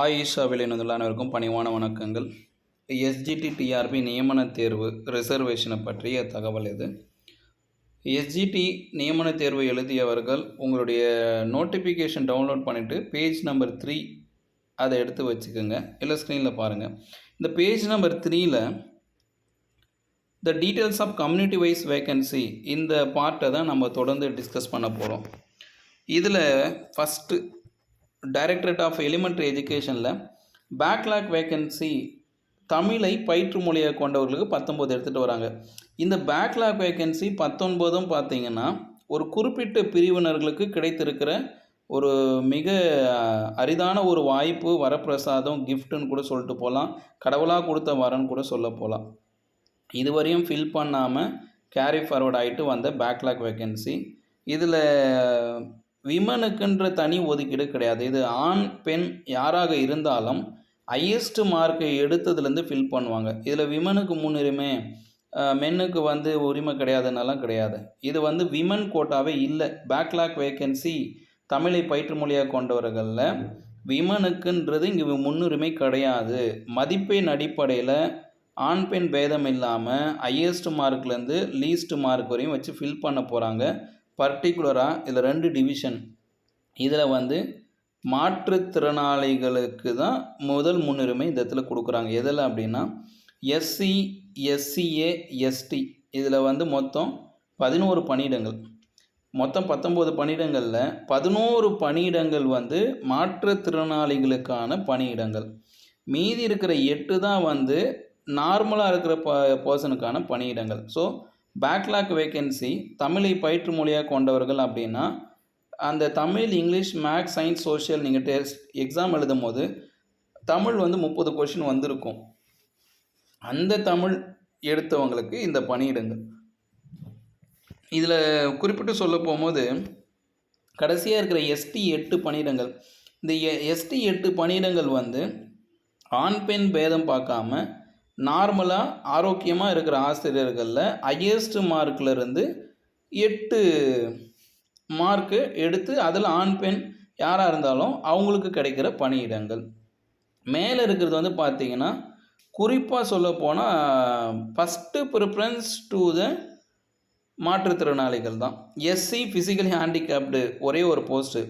ஆயிஷா விளைநிலையில் அனைவருக்கும் பணிவான வணக்கங்கள். எஸ்ஜிடி டிஆர்பி நியமன தேர்வு ரிசர்வேஷனை பற்றிய தகவல் இது. எஸ்ஜிடி நியமன தேர்வு எழுதியவர்கள் உங்களுடைய நோட்டிஃபிகேஷன் டவுன்லோட் பண்ணிவிட்டு பேஜ் நம்பர் த்ரீ அதை எடுத்து வச்சுக்கோங்க. இல்லை ஸ்க்ரீனில் பாருங்கள் இந்த பேஜ் நம்பர் த்ரீயில் the details of community wise vacancy இந்த பார்ட்டை தான் நம்ம தொடர்ந்து டிஸ்கஸ் பண்ண போகிறோம் இதில் ஃபஸ்ட்டு டைரக்டரேட் ஆஃப் எலிமெண்ட்ரி எஜுகேஷனில் பேக்லாக் வேகன்சி தமிழை பயிற்று மொழியாக கொண்டவர்களுக்கு பத்தொம்போது எடுத்துகிட்டு வராங்க. இந்த பேக்லாக் வேகன்சி பத்தொன்பதும் பார்த்தீங்கன்னா ஒரு குறிப்பிட்ட பிரிவினர்களுக்கு கிடைத்திருக்கிற ஒரு மிக அரிதான ஒரு வாய்ப்பு வரப்பிரசாதம் கிஃப்ட்டுன்னு கூட சொல்லிட்டு போகலாம். கடவுளாக கொடுத்த வரன்னு கூட சொல்ல போகலாம். இதுவரையும் ஃபில் பண்ணாமல் கேரி ஃபார்வர்ட் ஆகிட்டு வந்த பேக்லாக் வேகன்சி இதில் விமனுக்குன்ற தனி ஒதுக்கீடு கிடையாது. இது ஆண் பெண் யாராக இருந்தாலும் ஹையஸ்ட் மார்க்கை எடுத்ததுலேருந்து ஃபில் பண்ணுவாங்க. இதில் விமனுக்கு முன்னுரிமை மென்னுக்கு வந்து உரிமை கிடையாதுன்னெல்லாம் கிடையாது. இது வந்து விமன் கோட்டாவே இல்லை. பேக்லாக் வேகன்சி தமிழை பயிற்று மொழியாக கொண்டவர்களில் விமனுக்குன்றது இங்கே முன்னுரிமை கிடையாது. மதிப்பெண் அடிப்படையில் ஆண் பெண் பேதம் இல்லாமல் ஹையஸ்ட் மார்க்லேருந்து லீஸ்ட் மார்க் வரையும் வச்சு ஃபில் பண்ண போகிறாங்க. பர்டிகுலராக இதில் ரெண்டு டிவிஷன் இதில் வந்து மாற்றுத்திறனாளிகளுக்கு தான் முதல் முன்னுரிமை இந்த இடத்துல கொடுக்குறாங்க. எதில் அப்படின்னா எஸ்சி எஸ்சிஏ எஸ்டி இதில் வந்து மொத்தம் பதினோரு பணியிடங்கள். மொத்தம் பத்தொம்போது பணியிடங்களில் பதினோரு பணியிடங்கள் வந்து மாற்றுத்திறனாளிகளுக்கான பணியிடங்கள். மீதி இருக்கிற எட்டு தான் வந்து நார்மலாக இருக்கிற ப பர்சனுக்கான பணியிடங்கள். ஸோ பேக்லாக் வேகன்சி தமிழை பயிற்று மொழியாக கொண்டவர்கள் அப்படின்னா அந்த Tamil English maths science social நீங்கள் டெஸ்ட் எக்ஸாம் எழுதும் போது தமிழ் வந்து முப்பது கொஷின் வந்திருக்கும். அந்த தமிழ் எடுத்தவங்களுக்கு இந்த பணியிடங்கள் இதில் குறிப்பிட்டு சொல்ல போகும்போது கடைசியாக இருக்கிற எஸ்டி எட்டு பணியிடங்கள். இந்த எஸ்டி எட்டு பணியிடங்கள் வந்து ஆண் பெண் பேதம் பார்க்காம நார்மலாக ஆரோக்கியமாக இருக்கிற ஆசிரியர்களில் ஹையஸ்ட் மார்க்லேருந்து எட்டு மார்க்கு எடுத்து அதில் ஆண் பெண் யாராக இருந்தாலும் அவங்களுக்கு கிடைக்கிற பணியிடங்கள். மேலே இருக்கிறது வந்து பார்த்திங்கன்னா குறிப்பாக சொல்ல போனால் ஃபஸ்ட்டு ப்ரிஃபரன்ஸ் டு த மாற்றுத்திறனாளிகள் தான். எஸ்சி ஃபிசிக்கலி ஹேண்டிகேப்டு ஒரே ஒரு போஸ்ட்டு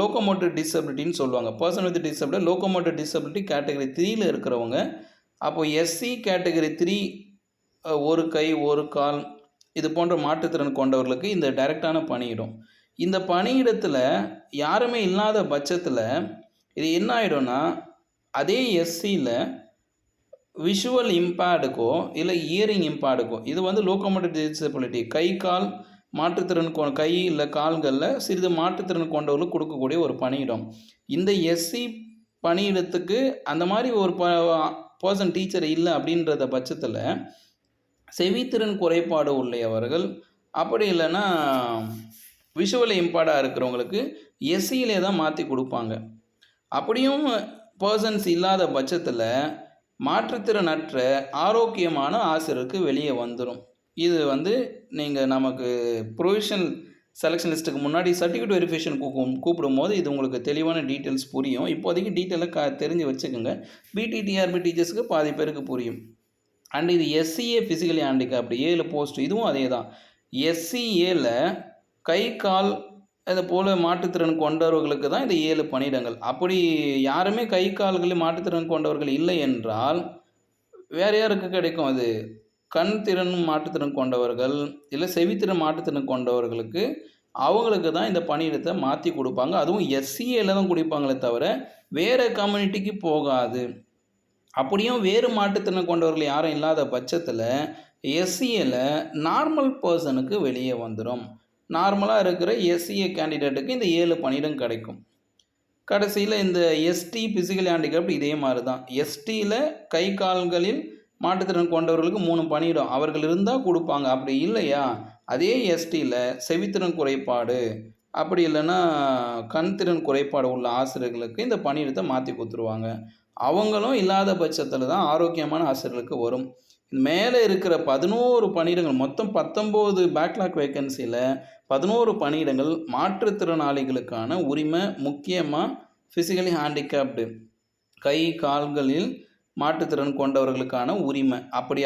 லோக்கோமோட்டிவ் டிசபிலிட்டின்னு சொல்லுவாங்க. Person with disability locomotive disability category த்ரீயில் இருக்கிறவங்க அப்போது எஸ்சி கேட்டகரி த்ரீ ஒரு கை ஒரு கால் இது போன்ற மாற்றுத்திறன் கொண்டவர்களுக்கு இந்த டைரெக்டான பணியிடம். இந்த பணியிடத்தில் யாருமே இல்லாத பட்சத்தில் இது என்ன ஆகிடும்னா அதே எஸ்சியில் விஷுவல் இம்பேடுக்கோ இல்லை இயரிங் இம்பேடுக்கோ இது வந்து லோக்கோமோட்டிவ் டிசபிலிட்டி கை கால் மாற்றுத்திறன் கொ கை இல்லை கால்களில் சிறிது மாற்றுத்திறன் கொண்டவர்களுக்கு கொடுக்கக்கூடிய ஒரு பணியிடம். இந்த எஸ்சி பணியிடத்துக்கு அந்த மாதிரி ஒரு ப பர்சன் டீச்சர் இல்லை அப்படின்றத பட்சத்தில் செவித்திறன் குறைபாடு உள்ளவர்கள் அப்படி இல்லைன்னா விஷுவல் இம்பார்டாக இருக்கிறவங்களுக்கு எஸ்சியிலே தான் மாற்றி கொடுப்பாங்க. அப்படியும் பர்சன்ஸ் இல்லாத பட்சத்தில் மாற்றுத்திறனற்ற ஆரோக்கியமான ஆசிரியருக்கு வெளியே வந்துடும் இது வந்து நீங்கள் நமக்கு ப்ரொவிஷனல் செலெக்ஷன் லிஸ்ட்டுக்கு முன்னாடி சர்டிஃபிகேட் வெரிஃபிகேஷன் கூப்பிடும் கூப்பிடும்போது இது உங்களுக்கு தெளிவான டீட்டெயில்ஸ் புரியும். இப்போதைக்கு டீட்டெயிலாக க தெரிஞ்சு வச்சுக்கோங்க. பிடிடிஆர்பி டீச்சர்ஸுக்கு பாதி பேருக்கு புரியும். அண்ட் இது எஸ்சிஏ ஃபிசிக்கலி ஹேண்டிகேப்டு ஏழு போஸ்ட் இதுவும் அதே தான் எஸ்சிஏல கை கால் அது போல் மாற்றுத்திறன் கொண்டவர்களுக்கு தான் இந்த ஏழு பணியிடங்கள். அப்படி யாருமே கை கால்களில் மாற்றுத்திறன் கொண்டவர்கள் இல்லை என்றால் வேறு யாருக்கு கிடைக்கும் அது? கண் திறன் மாற்றுத்திறன் கொண்டவர்கள் இல்லை செவித்திறன் மாற்றுத்திறன் கொண்டவர்களுக்கு அவங்களுக்கு தான் இந்த பணியிடத்தை மாற்றி கொடுப்பாங்க. அதுவும் எஸ்சிஏல தான் கொடுப்பாங்களே தவிர வேறு கம்யூனிட்டிக்கு போகாது. அப்படியும் வேறு மாற்றுத்திறன் கொண்டவர்கள் யாரும் இல்லாத பட்சத்தில் எஸ்சிஏல நார்மல் பர்சனுக்கு வெளியே வந்துடும் நார்மலாக இருக்கிற எஸ்சிஏ கேண்டிடேட்டுக்கு இந்த ஏழு பணியிடம் கிடைக்கும். கடைசியில் இந்த எஸ்டி ஃபிசிக்கல் ஹேண்டிகேப்ட் இதே மாதிரி தான் எஸ்டியில் கை கால்களில் மாற்றுத்திறன் கொண்டவர்களுக்கு மூணு பணியிடம். அவர்கள் இருந்தால் கொடுப்பாங்க. அப்படி இல்லையா? அதே எஸ்டியில் செவித்திறன் குறைபாடு. அப்படி இல்லைன்னா கண் திறன் குறைபாடு உள்ள ஆசிரியர்களுக்கு இந்த பணியிடத்தை மாற்றி கொடுத்துருவாங்க. அவங்களும் இல்லாத பட்சத்தில் தான் ஆரோக்கியமான ஆசிரியர்களுக்கு வரும். மேலே இருக்கிற பதினோரு பணியிடங்கள் மொத்தம் பத்தொம்போது பேக்லாக் வேக்கன்சியில் பதினோரு பணியிடங்கள் மாற்றுத்திறனாளிகளுக்கான உரிமை முக்கியமாக ஃபிசிக்கலி ஹேண்டிகேப்டு கை கால்களில் மாற்றுத்திறன் கொண்டவர்களுக்கான உரிமை. அப்படி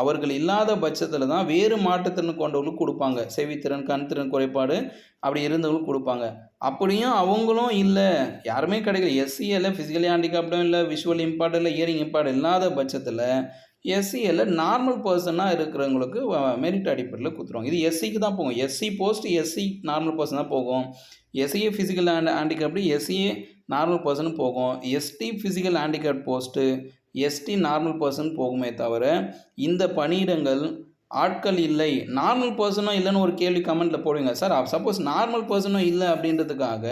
அவர்கள் இல்லாத பட்சத்தில் தான் வேறு மாற்றுத்திறன் கொண்டவர்களுக்கு கொடுப்பாங்க. செவித்திறன் கண் திறன் குறைபாடு அப்படி இருந்தவங்களுக்கு கொடுப்பாங்க. அப்படியும் அவங்களும் இல்லை. யாருமே கிடைக்கல. எஸ்சிஎல்ல ஃபிசிக்கலி ஹேண்டிகாப்டும் இல்லை விஷுவல் இம்பார்ட் இல்லை இயரிங் இம்பார்ட் இல்லாத பட்சத்தில் எஸ்சிஎல்ல நார்மல் பர்சனாக இருக்கிறவங்களுக்கு மெரிட் அடிப்படையில் கொடுத்துருவாங்க. இது எஸ்சிக்கு தான் போகும். SC post SC normal person தான் போகும். SCA physical hand handicapped SCA normal person போகும். ST physical handicap post ST normal person போகுமே தவிர இந்த பணியிடங்கள் ஆட்கள் இல்லை. நார்மல் பர்சனும் இல்லைன்னு ஒரு கேள்வி கமெண்ட்டில் போடுவீங்க. சார் சப்போஸ் நார்மல் பர்சனும் இல்லை அப்படின்றதுக்காக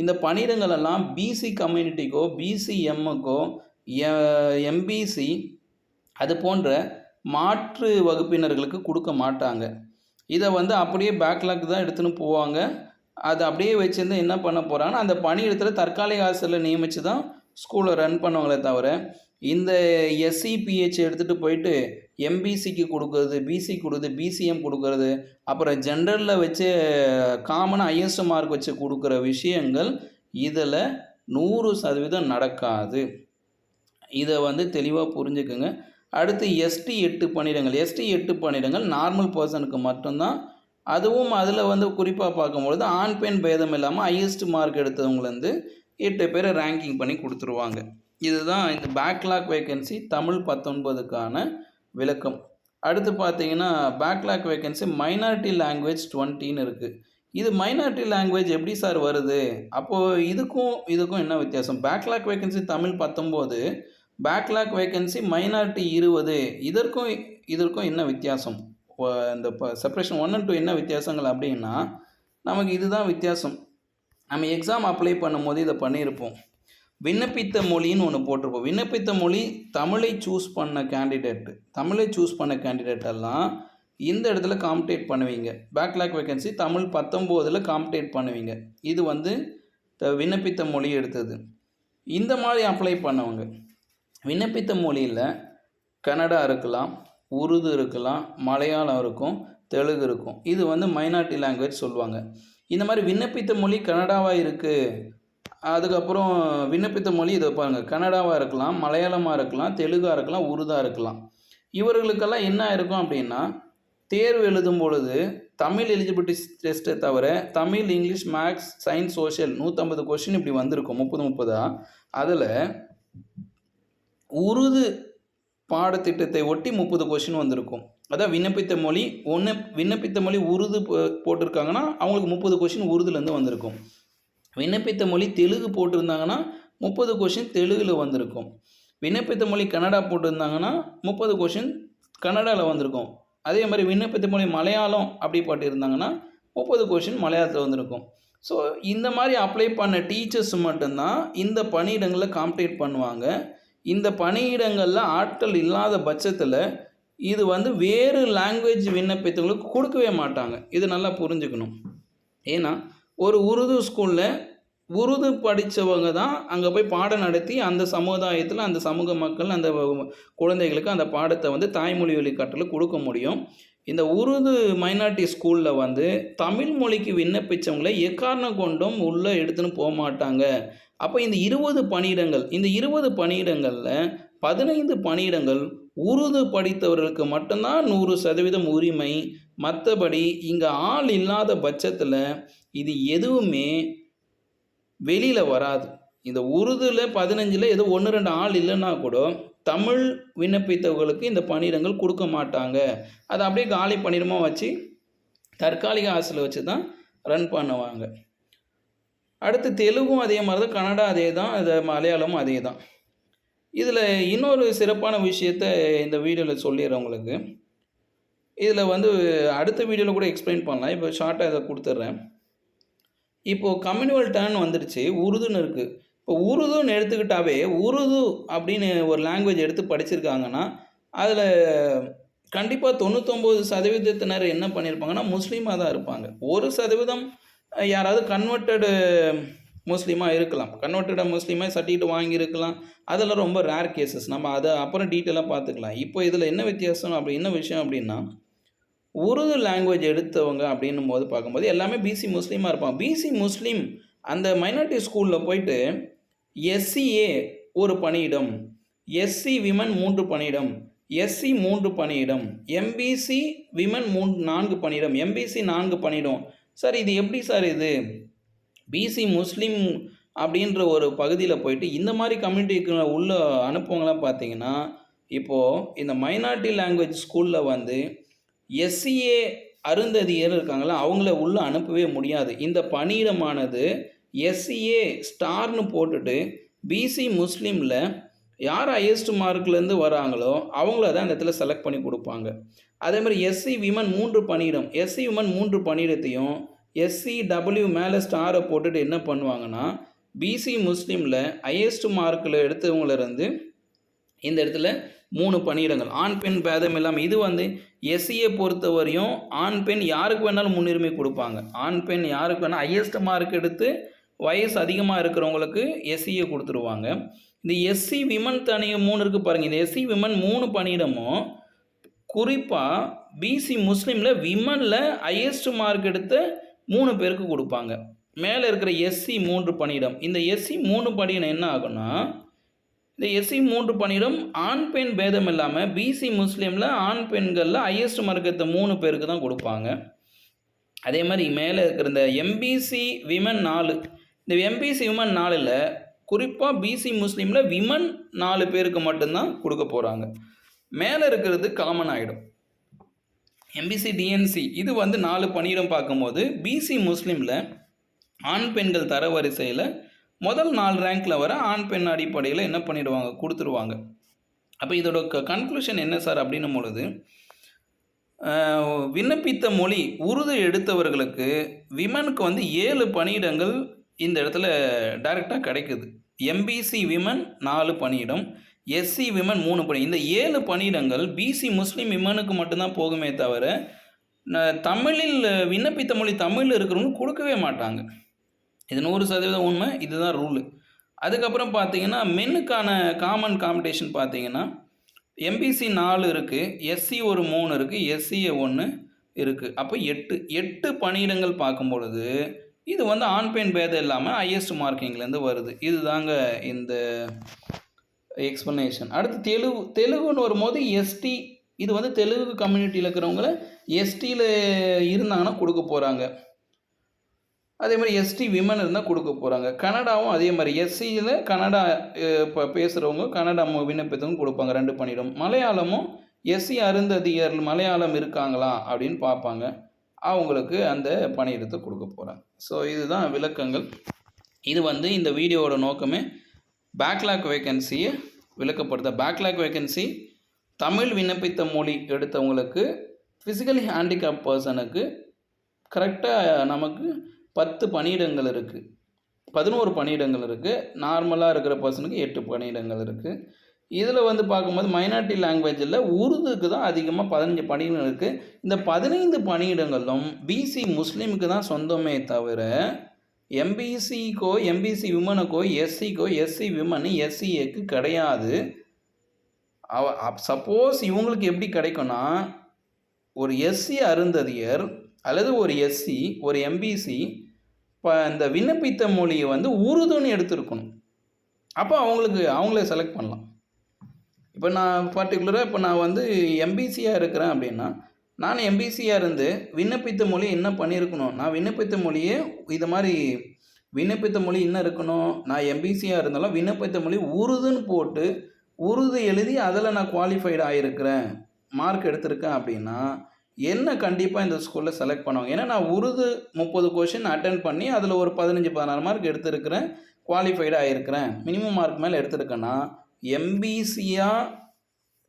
இந்த பணியிடங்கள் எல்லாம் பிசி கம்யூனிட்டிக்கோ பிசிஎம்முக்கோ எம்பிசி அது போன்ற மாற்று வகுப்பினர்களுக்கு கொடுக்க மாட்டாங்க. இதை வந்து அப்படியே பேக்லாக் தான் எடுத்துன்னு போவாங்க. அதை அப்படியே வச்சுருந்து என்ன பண்ண போகிறாங்கன்னா அந்த பணியிடத்தில் தற்காலிக ஆசிரியர் நியமித்து தான் ஸ்கூலை ரன் பண்ணுவாங்களே தவிர இந்த எஸ்சிபிஹெச் எடுத்துகிட்டு போயிட்டு எம்பிசிக்கு கொடுக்குறது பிசி கொடுக்குறது பிசிஎம் கொடுக்குறது அப்புறம் ஜென்ரலில் வச்சு காமனாக ஐஎஸ்ஓ மார்க் வச்சு கொடுக்குற விஷயங்கள் இதில் நூறு சதவீதம் நடக்காது. இதை வந்து தெளிவாக புரிஞ்சுக்குங்க. அடுத்து எஸ்டி எட்டு பணியிடங்கள். எஸ்டி எட்டு பணியிடங்கள் நார்மல் பர்சனுக்கு மட்டும்தான் அதுவும் அதில் வந்து குறிப்பாக பார்க்கும்பொழுது ஆண் பெண் பேதம் இல்லாமல் ஹையஸ்ட் மார்க் எடுத்தவங்களேருந்து எட்டு பேரை ரேங்கிங் பண்ணி கொடுத்துருவாங்க. இதுதான் இந்த பேக்லாக் வேகன்சி தமிழ் பத்தொன்பதுக்கான விளக்கம். அடுத்து பார்த்தீங்கன்னா பேக்லாக் வேகன்சி மைனாரிட்டி லாங்குவேஜ் டுவெண்ட்டின்னு இருக்குது இது மைனாரிட்டி லாங்குவேஜ் எப்படி சார் வருது? அப்போது இதுக்கும் இதுக்கும் என்ன வித்தியாசம்? பேக்லாக் வேகன்சி தமிழ் பத்தொம்போது பேக்லாக் வேகன்சி மைனாரிட்டி இருபது. இதற்கும் இதற்கும் என்ன வித்தியாசம்? இப்போ இந்த இப்போ செப்ரேஷன் ஒன் அண்ட் டூ என்ன வித்தியாசங்கள் அப்படின்னா நமக்கு இதுதான் வித்தியாசம். நம்ம எக்ஸாம் அப்ளை பண்ணும்போது இதை பண்ணியிருப்போம். விண்ணப்பித்த மொழின்னு ஒன்று போட்டிருப்போம். விண்ணப்பித்த மொழி தமிழை சூஸ் பண்ண கேண்டிடேட்டு தமிழை சூஸ் பண்ண கேண்டிடேட் எல்லாம் இந்த இடத்துல காம்படேட் பண்ணுவீங்க. பேக்லாக் வேகன்சி தமிழ் பத்தொம்போதில் காம்படேட் பண்ணுவீங்க. இது வந்து விண்ணப்பித்த மொழி எடுத்தது. இந்த மாதிரி அப்ளை பண்ணவங்க. விண்ணப்பித்த மொழியில் கன்னடா இருக்கலாம் உருது இருக்கலாம் மலையாளம் இருக்கும் தெலுங்கு இருக்கும். இது வந்து மைனாரிட்டி லாங்குவேஜ் சொல்லுவாங்க. இந்த மாதிரி விண்ணப்பித்த மொழி கன்னடாவாக இருக்குது அதுக்கப்புறம் விண்ணப்பித்த மொழி இதை பாருங்கள் கன்னடாவாக இருக்கலாம் மலையாளமாக இருக்கலாம் தெலுங்காக இருக்கலாம் உருதாக இருக்கலாம். இவர்களுக்கெல்லாம் என்ன இருக்கும் அப்படின்னா தேர்வு எழுதும் பொழுது தமிழ் எலிஜிபிலிட்டி டெஸ்ட்டை தவிர Tamil English maths science social நூற்றம்பது கொஷின் இப்படி வந்திருக்கும். முப்பது முப்பதாக அதில் உருது பாடத்திட்டத்தை ஒட்டி முப்பது கொஷின் வந்திருக்கும். அதான் விண்ணப்பித்த மொழி ஒன்று விண்ணப்பித்த மொழி உருது போ- போட்டிருக்காங்கன்னா அவங்களுக்கு முப்பது கொஷின் உருதுலேருந்து வந்திருக்கும். விண்ணப்பித்த மொழி தெலுங்கு போட்டிருந்தாங்கன்னா முப்பது கொஷின் தெலுங்கில் வந்திருக்கும். விண்ணப்பித்த மொழி கன்னடா போட்டிருந்தாங்கன்னா முப்பது கொஷின் கன்னடாவில் வந்திருக்கும். அதே மாதிரி விண்ணப்பித்த மொழி மலையாளம் அப்படி பாட்டிருந்தாங்கன்னா முப்பது கொஷின் மலையாளத்தில் வந்திருக்கும். ஸோ இந்த மாதிரி அப்ளை பண்ண டீச்சர்ஸ் மட்டும்தான் இந்த பணியிடங்களில் காம்படேட் பண்ணுவாங்க. இந்த பணியிடங்களில் ஆட்கள் இல்லாத பட்சத்தில் இது வந்து வேறு லாங்குவேஜ் விண்ணப்பித்தவங்களுக்கு கொடுக்கவே மாட்டாங்க. இது நல்லா புரிஞ்சுக்கணும். ஏன்னா ஒரு உருது ஸ்கூலில் உருது படித்தவங்க தான் அங்கே போய் பாடம் நடத்தி அந்த சமுதாயத்தில் அந்த சமூக மக்கள் அந்த குழந்தைகளுக்கு அந்த பாடத்தை வந்து தாய்மொழி வழி கற்றலை கொடுக்க முடியும். இந்த உருது மைனாரிட்டி ஸ்கூலில் வந்து தமிழ் மொழிக்கு விண்ணப்பித்தவங்களை எக்காரணம் கொண்டும் உள்ளே எடுத்துன்னு போக மாட்டாங்க. அப்போ இந்த இருபது பணியிடங்கள் இந்த இருபது பணியிடங்களில் பதினைந்து பணியிடங்கள் உருது படித்தவர்களுக்கு மட்டும்தான் நூறு சதவீதம் உரிமை. மற்றபடி இங்கே ஆள் இல்லாத பட்சத்தில் இது எதுவுமே வெளியில் வராது. இந்த உருதுல பதினஞ்சில் ஏதோ ஒன்று ரெண்டு ஆள் இல்லைன்னா கூட தமிழ் விண்ணப்பித்தவர்களுக்கு இந்த பணியிடங்கள் கொடுக்க மாட்டாங்க. அதை அப்படியே காலி பணியிடமாக வச்சு தற்காலிக ஆசிரியர் வச்சு தான் ரன் பண்ணுவாங்க. அடுத்து தெலுங்கும் அதே மாதிரி தான் கன்னடா அதே தான் அது மலையாளமும் அதே தான். இதில் இன்னொரு சிறப்பான விஷயத்த இந்த வீடியோவில் சொல்லிடுறேன் உங்களுக்கு. இதில் வந்து அடுத்த வீடியோவில் கூட எக்ஸ்பிளைன் பண்ணலாம். இப்போ ஷார்ட்டாக இதை கொடுத்துட்றேன். இப்போது கம்யூனிவல் டர்ன் வந்துடுச்சு உருதுன்னு இருக்குது இப்போ உருதுன்னு எடுத்துக்கிட்டாவே உருது அப்படின்னு ஒரு லாங்குவேஜ் எடுத்து படிச்சிருக்காங்கன்னா அதில் கண்டிப்பாக தொண்ணூத்தொம்பது சதவீதத்தினர் என்ன பண்ணியிருப்பாங்கன்னா முஸ்லீமாக தான் இருப்பாங்க. ஒரு சதவீதம் யாராவது கன்வெர்ட்டடு முஸ்லீமாக இருக்கலாம். கன்வெர்ட்டடாக முஸ்லீமாக சர்டிஃபிகேட் வாங்கியிருக்கலாம். அதெல்லாம் ரொம்ப ரேர் கேசஸ் நம்ம அதை அப்புறம் டீட்டெயிலாக பார்த்துக்கலாம். இப்போ இதில் என்ன வித்தியாசம் அப்படி என்ன விஷயம் அப்படின்னா உருது லாங்குவேஜ் எடுத்தவங்க அப்படின்னும் போது பார்க்கும்போது எல்லாமே பிசி முஸ்லீமாக இருப்பாங்க. பிசி முஸ்லீம் அந்த மைனாரிட்டி ஸ்கூலில் போயிட்டு எஸ்சிஏ ஒரு பணியிடம் எஸ்சி விமன் மூன்று பணியிடம் எஸ்சி மூன்று பணியிடம் எம்பிசி விமன் மூன் நான்கு பணியிடம் எம்பிசி நான்கு பணியிடம். சார் இது எப்படி சார் இது? பிசி முஸ்லீம் அப்படின்ற ஒரு பகுதியில் போயிட்டு இந்த மாதிரி கம்யூனிட்டிக்கு உள்ள அனுப்புவங்களாம் பார்த்தீங்கன்னா இப்போது இந்த மைனாரிட்டி லாங்குவேஜ் ஸ்கூலில் வந்து எஸ்சிஏ அருந்ததியர் இருக்காங்களா அவங்கள உள்ளே அனுப்பவே முடியாது. இந்த பணியிடமானது எஸ்சிஏ ஸ்டார்னு போட்டுட்டு பிசி முஸ்லீமில் யார் ஹையஸ்ட் மார்க்லேருந்து வராங்களோ அவங்கள தான் அந்த இடத்துல செலக்ட் பண்ணி கொடுப்பாங்க. அதே மாதிரி எஸ்சி விமன் மூன்று பணியிடம். எஸ்சி விமன் மூன்று பணியிடத்தையும் எஸ்சி டபிள்யூ மேலே ஸ்டாரை போட்டுட்டு என்ன பண்ணுவாங்கன்னா பிசி முஸ்லீமில் ஹையஸ்ட் மார்க்கில் எடுத்தவங்கள இருந்து இந்த இடத்துல மூணு பணியிடங்கள். ஆண் பெண் பேதம் இல்லாமல் இது வந்து எஸ்சியை பொறுத்தவரையும் ஆண் பெண் யாருக்கு வேணாலும் முன்னுரிமை கொடுப்பாங்க. ஆண் பெண் யாருக்கு வேணால் ஹையஸ்ட் மார்க் எடுத்து வயசு அதிகமாக இருக்கிறவங்களுக்கு எஸ்சியை கொடுத்துருவாங்க. இந்த எஸ்சி விமன் தனியாக மூணு இருக்குது பாருங்கள் இந்த எஸ்சி விமன் மூணு பணியிடமும் குறிப்பாக பிசி முஸ்லீமில் விமனில் ஹையஸ்ட் மார்க் எடுத்த மூணு பேருக்கு கொடுப்பாங்க. மேலே இருக்கிற எஸ்சி மூன்று பணியிடம். இந்த எஸ்சி மூணு பணியிடம் என்ன ஆகும்னா இந்த எஸ்சி மூன்று பணியிடம் ஆண் பெண் பேதம் இல்லாமல் பிசி முஸ்லீமில் ஆண் பெண்களில் ஹையஸ்ட் மார்க்கத்தை மூணு பேருக்கு தான் கொடுப்பாங்க. அதே மாதிரி மேலே இருக்கிற இந்த எம்பிசி விமன் நாலு. இந்த எம்பிசி விமன் நாலில் குறிப்பாக பிசி முஸ்லீமில் விமன் நாலு பேருக்கு மட்டும்தான் கொடுக்க போகிறாங்க மேலே இருக்கிறது காமன் ஆகிடும் எம்பிசி டிஎன்சி இது வந்து நாலு பணியிடம் பார்க்கும்போது பிசி முஸ்லீமில் ஆண் பெண்கள் தரவரிசையில் முதல் நாலு ரேங்க்கில் வர ஆண் பெண் அடிப்படையில் என்ன பண்ணிடுவாங்க? கொடுத்துருவாங்க. அப்போ இதோட க கன்க்ளூஷன் என்ன சார் அப்படின்னும் பொழுது விண்ணப்பித்த மொழி உருது எடுத்தவர்களுக்கு விமனுக்கு வந்து ஏழு பணியிடங்கள் இந்த இடத்துல டைரெக்டாக கிடைக்குது. எம்பிசி விமன் நாலு பணியிடம் எஸ்சி விமன் மூணு பணி இந்த ஏழு பணியிடங்கள் பிசி முஸ்லீம் விமனுக்கு மட்டும்தான் போகுமே தவிர தமிழில் விண்ணப்பித்த மொழி தமிழில் இருக்கிறவங்க கொடுக்கவே மாட்டாங்க. இது நூறு சதவீதம் உண்மை இதுதான் ரூலு அதுக்கப்புறம் பார்த்தீங்கன்னா மென்னுக்கான காமன் காம்படிஷன் பார்த்தீங்கன்னா எம்பிசி நாலு இருக்குது எஸ்சி ஒரு மூணு இருக்குது எஸ்சிஏ ஒன்று இருக்குது அப்போ எட்டு எட்டு பணியிடங்கள் பார்க்கும் பொழுது இது வந்து ஆண் பெண் பேதம் இல்லாமல் ஹையஸ்ட் மார்க்கிங்லேருந்து வருது. இதுதாங்க இந்த எக்ஸ்ப்ளனேஷன் அடுத்து தெலுங்கு தெலுங்குன்னு வரும்போது எஸ்டி இது வந்து தெலுங்கு கம்யூனிட்டியில் இருக்கிறவங்கள எஸ்டியில் இருந்தாங்கன்னா கொடுக்க போகிறாங்க அதே மாதிரி எஸ்டி விமன் இருந்தால் கொடுக்க போகிறாங்க கனடாவும் அதே மாதிரி எஸ்சியில் கன்னடா இப்போ பேசுகிறவங்க கன்னடா மொ- விண்ணப்பத்துக்கும் கொடுப்பாங்க ரெண்டு பணியிடம் மலையாளமும் எஸ்சி அருந்ததியர் மலையாளம் இருக்காங்களா அப்படின்னு பார்ப்பாங்க. அவங்களுக்கு அந்த பணியிடத்தை கொடுக்க போகிறாங்க ஸோ இதுதான் விளக்கங்கள். இது வந்து இந்த வீடியோவோட நோக்கமே பேக்லாக் வேக்கன்சியை விளக்கப்படுத்த. பேக்லாக் வேக்கன்சி தமிழ் விண்ணப்பித்த மொழி எடுத்தவங்களுக்கு ஃபிசிக்கலி ஹேண்டிகேப் பர்சனுக்கு கரெக்டாக நமக்கு பத்து பணியிடங்கள் இருக்குது பதினோரு பணியிடங்கள் இருக்குது நார்மலாக இருக்கிற பர்சனுக்கு எட்டு பணியிடங்கள் இருக்குது இதில் வந்து பார்க்கும்போது மைனாரிட்டி லாங்குவேஜில் உருதுக்கு தான் அதிகமாக பதினஞ்சு பணியிடம் இருக்குது இந்த பதினைந்து பணியிடங்களும் பிசி முஸ்லீமுக்கு தான் சொந்தமே தவிர எம்பிசிக்கோ எம்பிசி விமனுக்கோ எஸ்சிக்கோ எஸ்சி விமன் எஸ்சிஏக்கு கிடையாது. அவ சப்போஸ் இவங்களுக்கு எப்படி கிடைக்கும்னா ஒரு எஸ்சி அருந்ததியர் அல்லது ஒரு எஸ்சி ஒரு எம்பிசி இப்போ இந்த விண்ணப்பித்த மொழியை வந்து உருதுன்னு எடுத்திருக்கணும். அப்போ அவங்களுக்கு அவங்களே செலக்ட் பண்ணலாம். இப்போ நான் பர்டிகுலராக இப்போ நான் வந்து எம்பிசியாக இருக்கிறேன் அப்படின்னா நான் எம்பிசியாக இருந்து விண்ணப்பித்த மொழி என்ன பண்ணியிருக்கணும் நான் விண்ணப்பித்த மொழியே இது மாதிரி விண்ணப்பித்த மொழி என்ன இருக்கணும்? நான் எம்பிசியாக இருந்தாலும் விண்ணப்பித்த மொழி உருதுன்னு போட்டு உருது எழுதி அதில் நான் குவாலிஃபைடு ஆகிருக்கிறேன் மார்க் எடுத்திருக்கேன் அப்படின்னா என்ன கண்டிப்பாக இந்த ஸ்கூலில் செலக்ட் பண்ணுவாங்க? ஏன்னா நான் உருது முப்பது கொஷின் அட்டன் பண்ணி அதில் ஒரு பதினஞ்சு பதினாறு மார்க் எடுத்திருக்கிறேன். குவாலிஃபைடு ஆகிருக்கிறேன் மினிமம் மார்க் மேலே எடுத்திருக்கேன்னா எம்பிசியாக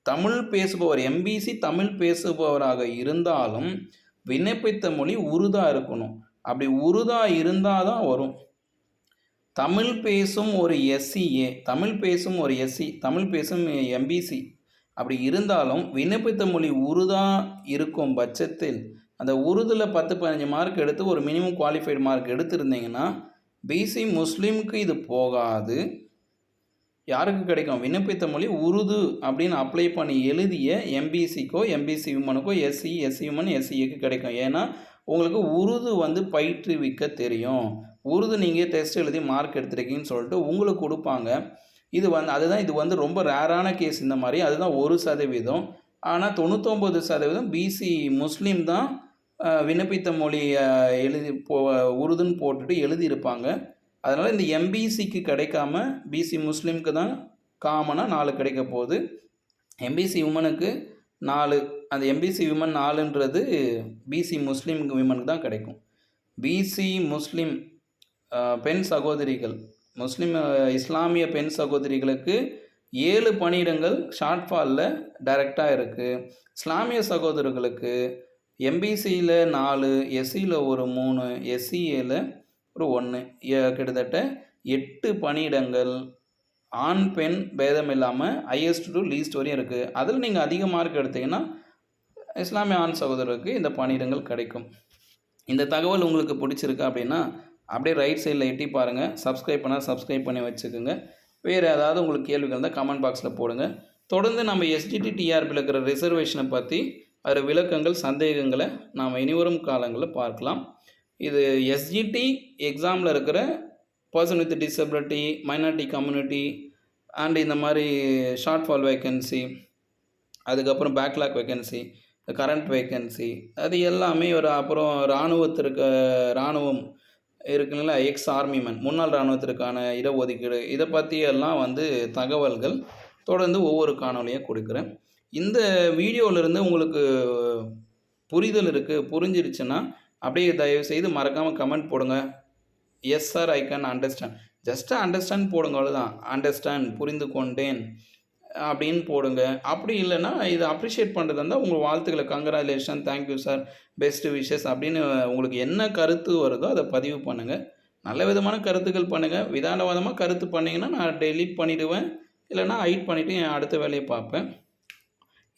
தமிழ் பேசுபவர் எம்பிசி தமிழ் பேசுபவராக இருந்தாலும் விண்ணப்பித்த மொழி உருதாக இருக்கணும். அப்படி உருதாக இருந்தால் தான் வரும். தமிழ் பேசும் ஒரு எஸ்சிஏ தமிழ் பேசும் ஒரு எஸ்சி தமிழ் பேசும் எம்பிசி அப்படி இருந்தாலும் விண்ணப்பித்த மொழி உருதா இருக்கும் பட்சத்தில் அந்த உருதில் பத்து பதினஞ்சு மார்க் எடுத்து ஒரு மினிமம் குவாலிஃபைடு மார்க் எடுத்திருந்தீங்கன்னா பிசி முஸ்லீமுக்கு இது போகாது. யாருக்கு கிடைக்கும்? விண்ணப்பித்த மொழி உருது அப்படின்னு அப்ளை பண்ணி எழுதிய எம்பிசிக்கோ எம்பிசி விமனுக்கோ எஸ்சி எஸ்சி விமன் எஸ்சிஏக்கு கிடைக்கும். ஏன்னா உங்களுக்கு உருது வந்து பயிற்றுவிக்க தெரியும். உருது நீங்கள் டெஸ்ட் எழுதி மார்க் எடுத்துருக்கீங்கன்னு சொல்லிட்டு உங்களுக்கு கொடுப்பாங்க. இது வந்து அதுதான் இது வந்து ரொம்ப ரேரான கேஸ் இந்த மாதிரி. அதுதான் ஒரு சதவீதம். ஆனால் தொண்ணூத்தொம்பது சதவீதம் பிசி முஸ்லீம் தான் விண்ணப்பித்த மொழியை எழுதி போ உருதுன்னு போட்டுட்டு எழுதியிருப்பாங்க. அதனால் இந்த எம்பிசிக்கு கிடைக்காம பிசி முஸ்லீம்க்கு தான் காமனாக நாலு கிடைக்க போகுது. எம்பிசி உமனுக்கு நாலு. அந்த எம்பிசி விமன் நாலுன்றது பிசி முஸ்லீம் விமனுக்கு தான் கிடைக்கும். பிசி முஸ்லீம் பெண் சகோதரிகள் முஸ்லீம் இஸ்லாமிய பெண் சகோதரிகளுக்கு ஏழு பணியிடங்கள் ஷார்ட் ஃபாலில் டைரெக்டாக இருக்குது இஸ்லாமிய சகோதரர்களுக்கு எம்பிசியில் நாலு எஸ்சியில் ஒரு மூணு எஸ்சிஏல ஒரு ஒன்று கிட்டத்தட்ட எட்டு பணியிடங்கள் ஆண் பெண் பேதம் இல்லாமல் ஹையஸ்ட் டு லீஸ்ட் வரையும் இருக்குது அதில் நீங்கள் அதிக மார்க் எடுத்தீங்கன்னா இஸ்லாமிய ஆண் சகோதரருக்கு இந்த பணியிடங்கள் கிடைக்கும். இந்த தகவல் உங்களுக்கு பிடிச்சிருக்கு அப்படின்னா அப்படியே ரைட் சைடில் எட்டி பாருங்கள் சப்ஸ்கிரைப் பண்ணால் சப்ஸ்கிரைப் பண்ணி வச்சுக்கோங்க. வேறு ஏதாவது உங்களுக்கு கேள்விகள் இருந்தால் கமெண்ட் பாக்ஸில் போடுங்க. தொடர்ந்து நம்ம எஸ்டிடி டிஆர்பியில் இருக்கிற ரிசர்வேஷனை பற்றி அதில் விளக்கங்கள் சந்தேகங்களை நாம் இனிவரும் காலங்களில் பார்க்கலாம். இது எஸ்ஜிடி எக்ஸாமில் இருக்கிற person with disability minority community and இந்த மாதிரி ஷார்ட் ஃபால் வேக்கன்சி அதுக்கப்புறம் பேக்லாக் வேக்கன்சி கரண்ட் வேக்கன்சி அது எல்லாமே ஒரு அப்புறம் இராணுவத்திற்கு இராணுவம் இருக்குங்களா எக்ஸ் ஆர்மிமேன் முன்னாள் இராணுவத்திற்கான இடஒதுக்கீடு. இதை பற்றியெல்லாம் வந்து தகவல்கள் தொடர்ந்து ஒவ்வொரு காணொலியாக கொடுக்குறேன். இந்த வீடியோவிலிருந்து உங்களுக்கு புரிதல் இருக்குது புரிஞ்சிருச்சுன்னா அப்படியே தயவு செய்து மறக்காமல் கமெண்ட் போடுங்க. Yes sir I can understand just understand போடுங்க அவ்வளோதான் அண்டர்ஸ்டாண்ட் புரிந்து கொண்டேன் அப்படின்னு போடுங்க. அப்படி இல்லைன்னா இதை அப்ரிஷியேட் பண்ணுறதா இருந்தால் உங்கள் வாழ்த்துக்களை congratulation thank you sir best wishes அப்படின்னு உங்களுக்கு என்ன கருத்து வருதோ அதை பதிவு பண்ணுங்கள் நல்ல விதமான கருத்துக்கள் பண்ணுங்கள் விதானவாதமாக கருத்து பண்ணிங்கன்னா நான் டெலீட் பண்ணிவிடுவேன் இல்லைன்னா ஹைட் பண்ணிவிட்டு என் அடுத்த வேலையை பார்ப்பேன்.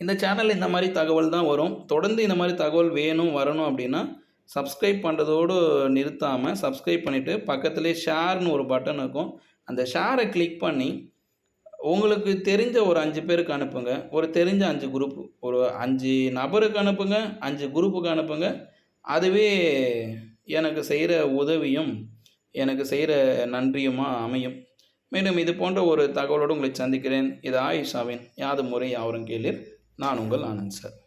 இந்த சேனல் இந்த மாதிரி தகவல் தான் வரும். தொடர்ந்து இந்த மாதிரி தகவல் வேணும் வரணும் அப்படின்னா சப்ஸ்கிரைப் பண்ணுறதோடு நிறுத்தாமல் சப்ஸ்கிரைப் பண்ணிவிட்டு பக்கத்துலேயே ஷேர்னு ஒரு பட்டன் இருக்கும். அந்த ஷேரை கிளிக் பண்ணி உங்களுக்கு தெரிஞ்ச ஒரு அஞ்சு பேருக்கு அனுப்புங்க. ஒரு தெரிஞ்ச அஞ்சு குரூப் ஒரு அஞ்சு நபருக்கு அனுப்புங்க. அஞ்சு குரூப்புக்கு அனுப்புங்க. அதுவே எனக்கு செய்கிற உதவியும் எனக்கு செய்கிற நன்றியுமா அமையும். மேலும் இது போன்ற ஒரு தகவலோடு உங்களை சந்திக்கிறேன். இது ஆயிஷாவின் யாது முறை யாவரும் கேளீர். நான் உங்கள் ஆனந்த் சார்.